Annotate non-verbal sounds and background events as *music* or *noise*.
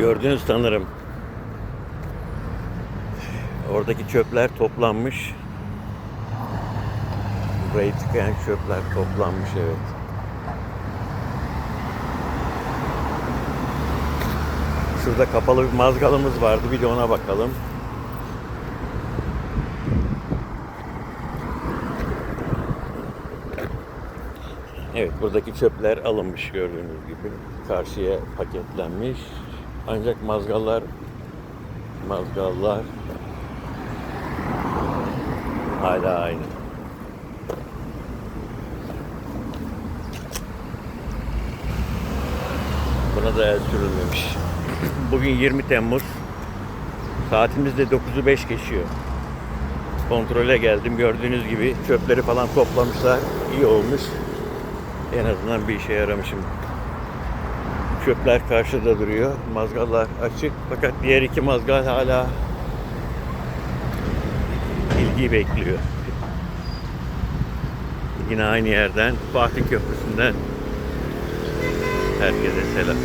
Gördünüz sanırım. Oradaki çöpler toplanmış. Burayı tıkayan çöpler toplanmış evet. Şurada kapalı bir mazgalımız vardı. Bir de ona bakalım. Evet buradaki çöpler alınmış gördüğünüz gibi. Karşıya paketlenmiş. Ancak mazgallar mazgallar hala aynı. Buna da el sürülmemiş. *clears throat* Bugün 20 Temmuz. Saatimiz de 9'u 5 geçiyor. Kontrole geldim. Gördüğünüz gibi çöpleri falan toplamışlar. İyi olmuş. En azından bir işe yaramışım. Çöpler karşıda duruyor. Mazgallar açık. Fakat diğer iki mazgal hala ilgi bekliyor. Yine aynı yerden Fatih Köprüsü'nden herkese selam.